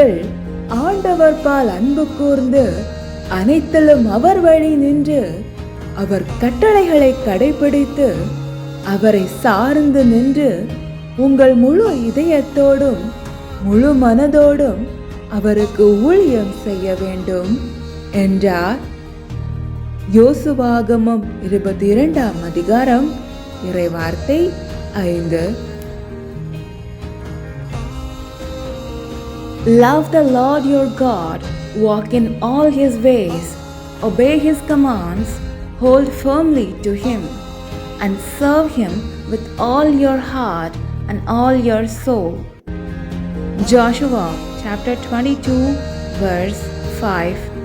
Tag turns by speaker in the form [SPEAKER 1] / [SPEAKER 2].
[SPEAKER 1] நீங்கள் ஆண்டவர் பால் அன்பு கூர்ந்து அனைத்திலும் அவர் வழி நின்று அவர் கட்டளைகளை கடைபிடித்து அவரை சார்ந்து நின்று உங்கள் முழு இதயத்தோடும் முழு மனதோடும் அவருக்கு ஊழியம் செய்ய வேண்டும் என்றார். யோசுவாகமம் இருபத்தி இரண்டாம் அதிகாரம் இறைவார்த்தை ஐந்து. Love the Lord your God, walk in all his ways, obey his commands, hold firmly to him, and serve him with all your heart and all your soul. Joshua chapter 22, verse 5